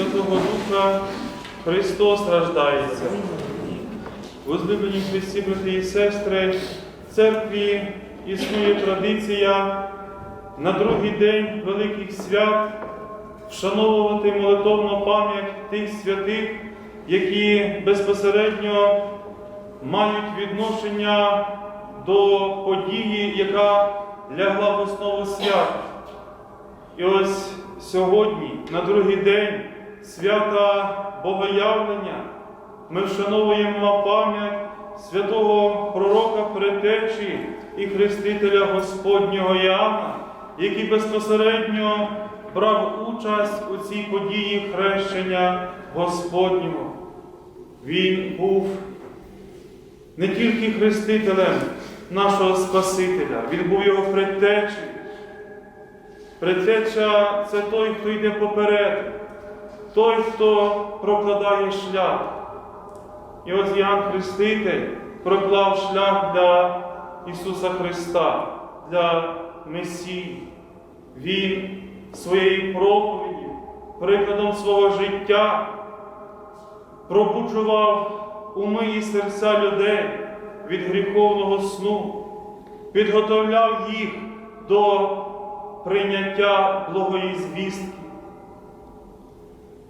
Святого Духа Христос рождається. Возлюблені Христі, брати і сестри, в церкві існує традиція на другий день Великих свят вшановувати молитовну пам'ять тих святих, які безпосередньо мають відношення до події, яка лягла в основу свят. І ось сьогодні, на другий день свята Богоявлення, ми вшановуємо пам'ять святого пророка Предтечі і хрестителя Господнього Іоанна, який безпосередньо брав участь у цій події хрещення Господнього. Він був не тільки хрестителем нашого Спасителя, він був його предтечею. Предтеча це той, хто йде поперед, той, хто прокладає шлях. І ось Іоанн Хреститель проклав шлях для Ісуса Христа, для Месії. Він своєю проповіддю, прикладом свого життя пробуджував уми і серця людей від гріховного сну, підготовляв їх до прийняття благої звістки.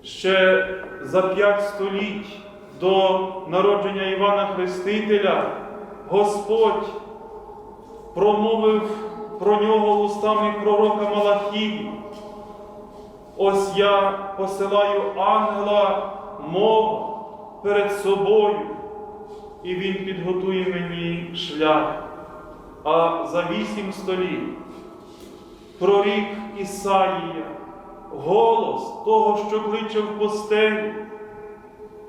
Ще за п'ять століть до народження Івана Хрестителя Господь промовив про нього устами пророка Малахії. Ось я посилаю ангела мого перед собою, і він підготує мені шлях. А за вісім століть прорік Ісаїя, голос того, що кличе в постелі.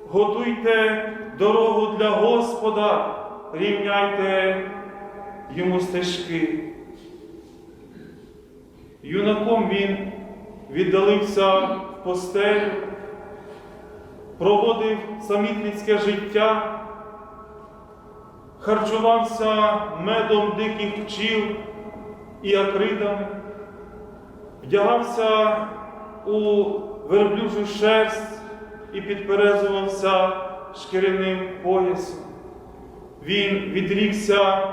Готуйте дорогу для Господа, рівняйте йому стежки. Юнаком він віддалився в постелю, проводив самітницьке життя, харчувався медом диких пчіл і акридами, вдягався у верблюжу шерсть і підперезувався шкіряним поясом. Він відрікся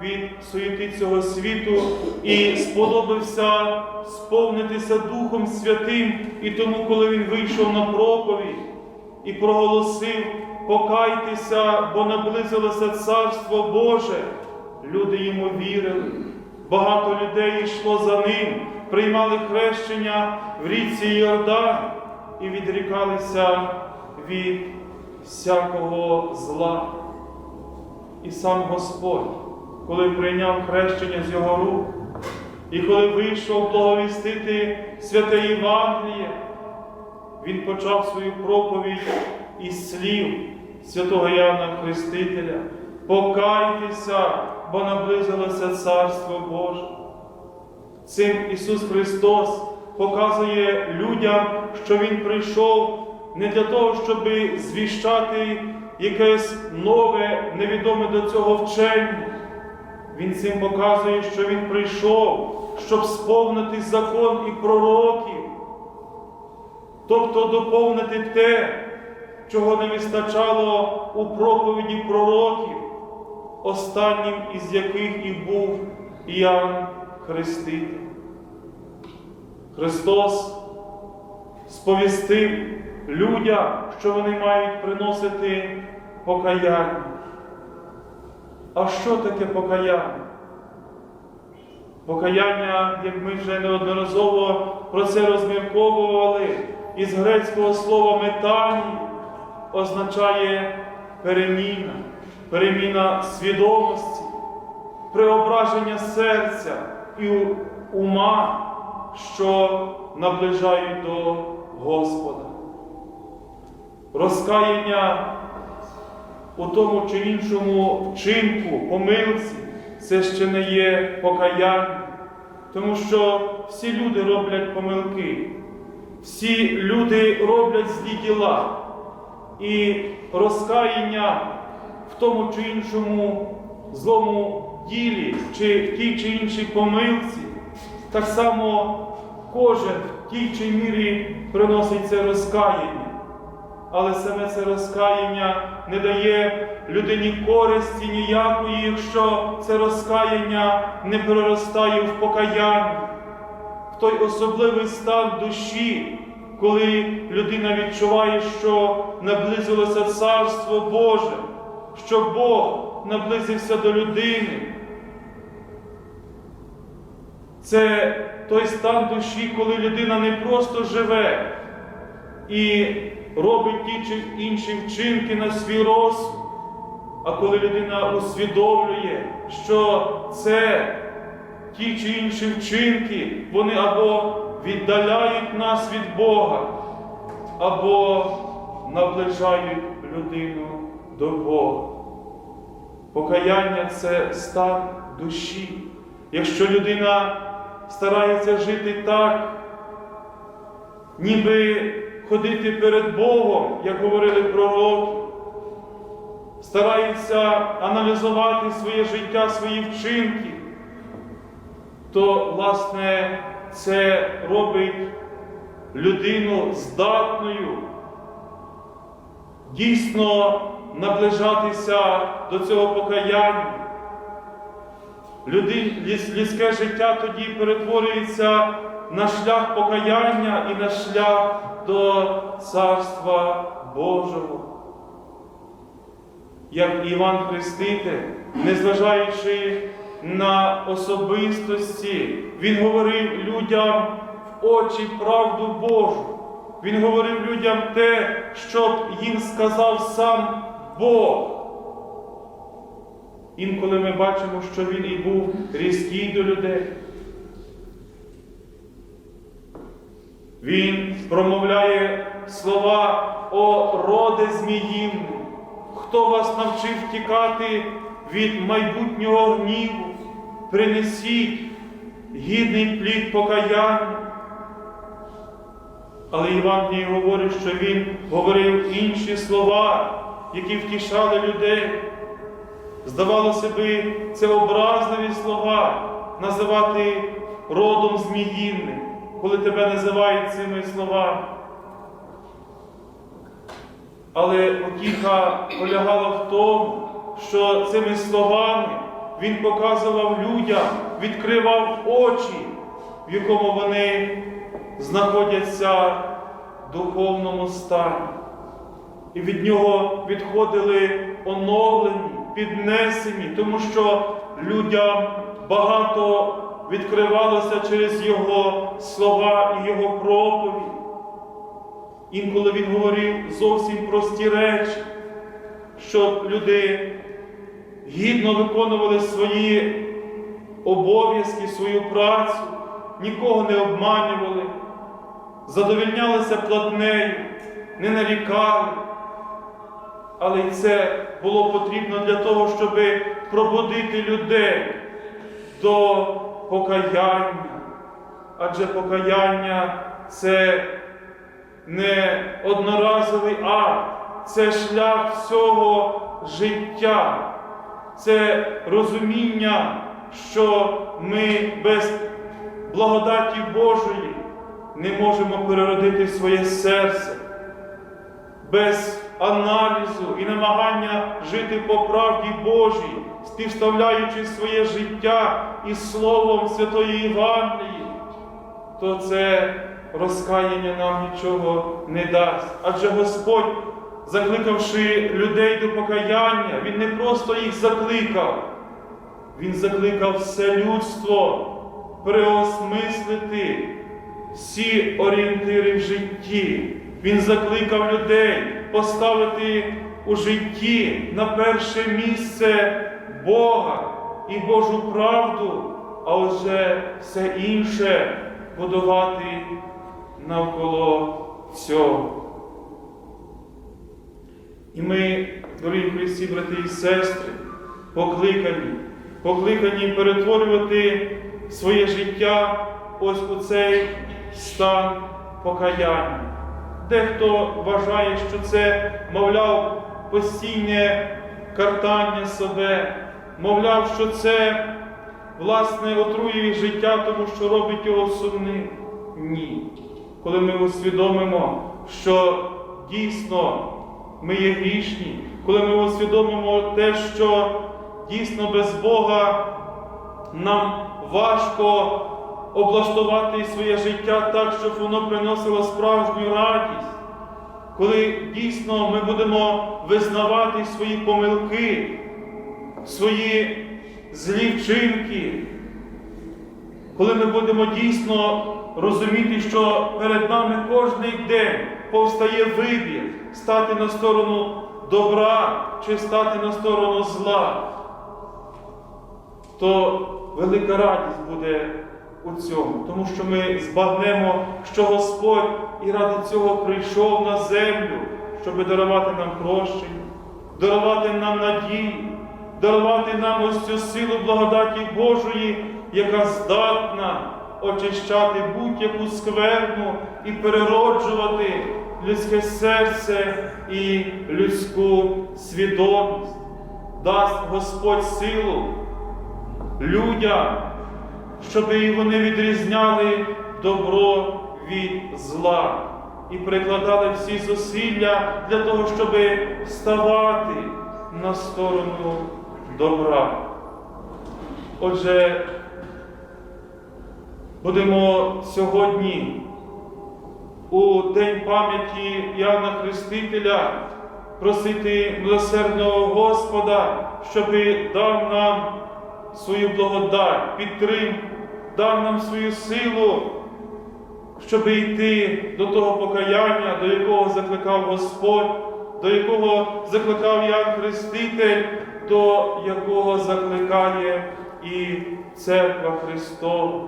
від суєти цього світу і сподобався сповнитися Духом Святим, і тому, коли він вийшов на проповідь і проголосив, покайтеся, бо наблизилося Царство Боже, люди йому вірили. Багато людей йшло за ним, приймали хрещення в річці Йордан і відрікалися від всякого зла. І сам Господь, коли прийняв хрещення з його рук, і коли вийшов благовістити святе Євангеліє, він почав свою проповідь із слів святого Яна Хрестителя. Покайтеся, бо наблизилося Царство Боже. Цим Ісус Христос показує людям, що Він прийшов не для того, щоб звіщати якесь нове, невідоме до цього вчення. Він цим показує, що Він прийшов, щоб сповнити закон і пророків, тобто доповнити те, чого не вистачало у проповіді пророків, останнім із яких і був Іоанн Хреститель. Христос сповістив людям, що вони мають приносити покаяння. А що таке покаяння? Покаяння, як ми вже неодноразово про це розмірковували, із грецького слова метані означає переміна, переміна свідомості, преображення серця і ума, що наближають до Господа. Розкаяння у тому чи іншому вчинку, помилці, це ще не є покаяння, тому що всі люди роблять помилки, всі люди роблять злі діла. І розкаяння в тому чи іншому злому ділі, чи в тій чи іншій помилці, так само кожен в тій чи мірі приносить це розкаяння. Але саме це розкаяння не дає людині користі ніякої, якщо це розкаяння не переростає в покаяння, в той особливий стан душі, коли людина відчуває, що наблизилося Царство Боже, що Бог наблизився до людини. Це той стан душі, коли людина не просто живе і робить ті чи інші вчинки на свій розсуд, а коли людина усвідомлює, що це ті чи інші вчинки, вони або віддаляють нас від Бога, або наближають людину до Бога. Покаяння це стан душі. Якщо людина старається жити так, ніби ходити перед Богом, як говорили пророки, старається аналізувати своє життя, свої вчинки, то, власне, це робить людину здатною дійсно наближатися до цього покаяння. Люди, людське життя тоді перетворюється на шлях покаяння і на шлях до Царства Божого. Як Іван Хреститель, незважаючи на особистості, він говорив людям в очі правду Божу. Він говорив людям те, що їм сказав сам Бог. Інколи ми бачимо, що він і був різкий до людей. Він промовляє слова о роде зміївну. Хто вас навчив тікати від майбутнього гніву? Принесіть гідний плід покаяння. Але Іван говорить, що він говорив інші слова, які втішали людей. Здавалося би, це образливі слова називати родом зміїнним, коли тебе називають цими словами. Але утіха полягала в тому, що цими словами він показував людям, відкривав очі, в якому вони знаходяться в духовному стані. І від нього відходили оновлені, піднесені, тому що людям багато відкривалося через Його слова і Його проповідь. Інколи він говорив зовсім прості речі, щоб люди гідно виконували свої обов'язки, свою працю, нікого не обманювали, задовільнялися платнею, не нарікали. Але й це було потрібно для того, щоб пробудити людей до покаяння. Адже покаяння це не одноразовий акт, це шлях всього життя, це розуміння, що ми без благодаті Божої не можемо переродити своє серце, без аналізу і намагання жити по правді Божій, співставляючи своє життя із Словом Святої Євангелії, то це розкаяння нам нічого не дасть. Адже Господь, закликавши людей до покаяння, Він не просто їх закликав, Він закликав все людство переосмислити всі орієнтири в житті. Він закликав людей поставити у житті на перше місце Бога і Божу правду, а вже все інше будувати навколо цього. І ми, дорогі Христі, брати і сестри, покликані, покликані перетворювати своє життя ось у цей стан покаяння. Дехто вважає, що це, мовляв, постійне картання себе, мовляв, що це, власне, отруює життя, тому що робить його сумним. Ні. коли ми усвідомимо, що дійсно ми є грішні, коли ми усвідомимо те, що дійсно без Бога нам важко облаштувати своє життя так, щоб воно приносило справжню радість, коли дійсно ми будемо визнавати свої помилки, свої злі вчинки, коли ми будемо дійсно розуміти, що перед нами кожний день повстає вибір стати на сторону добра чи стати на сторону зла, то велика радість буде у цьому, тому що ми збагнемо, що Господь і ради цього прийшов на землю, щоб дарувати нам прощення, дарувати нам надію, дарувати нам ось цю силу благодаті Божої, яка здатна очищати будь-яку скверну і перероджувати людське серце і людську свідомість. Дасть Господь силу людям, щоб вони відрізняли добро від зла і прикладали всі зусилля для того, щоб ставати на сторону добра. Отже, будемо сьогодні у День пам'яті Іоанна Хрестителя просити милосердного Господа, щоб дав нам свою благодать, підтримку, дав нам свою силу, щоб йти до того покаяння, до якого закликав Господь, до якого закликав Ян Хреститель, до якого закликає і Церква Христова.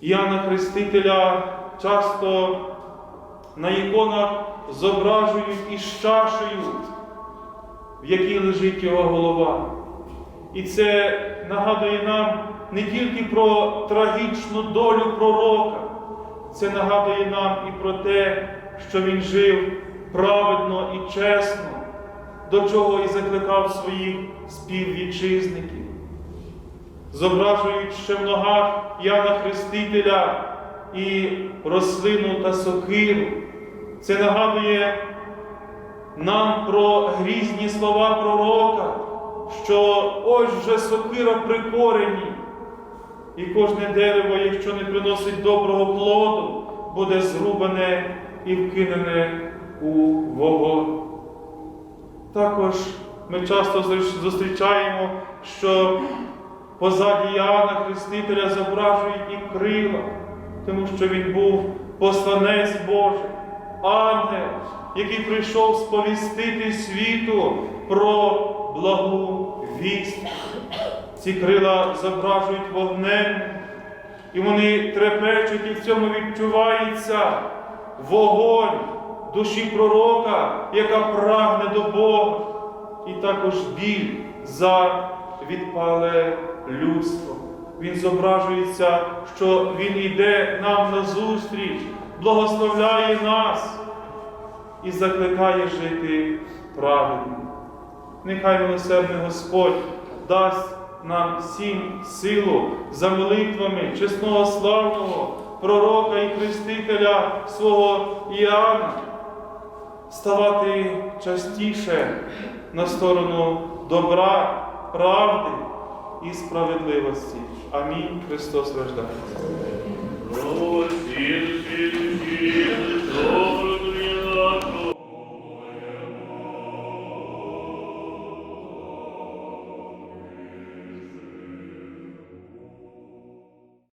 Іоанна Хрестителя часто на іконах зображують із чашею, в якій лежить його голова. І це нагадує нам не тільки про трагічну долю пророка, це нагадує нам і про те, що він жив праведно і чесно, до чого і закликав своїх співвітчизників. Зображують ще в ногах Яна Хрестителя і рослину та сокиру. Це нагадує нам про грізні слова пророка, що ось вже сокира при корені, і кожне дерево, якщо не приносить доброго плоду, буде зрубане і вкинене у вогонь. Також ми часто зустрічаємо, що позаді Іоанна Хрестителя зображують і крила, тому що він був посланець Божий, ангел, який прийшов сповістити світу про благу вість. Ці крила зображують вогнем, і вони трепечуть, і в цьому відчувається вогонь душі пророка, яка прагне до Бога, і також біль за відпале людство. Він зображується, що Він йде нам на зустріч, благословляє нас і закликає жити праведно. Нехай милосердний Господь дасть нам всім силу за молитвами чесного славного пророка і хрестителя свого Іоанна, ставати частіше на сторону добра, правди і справедливості. Амінь. Христос рождається.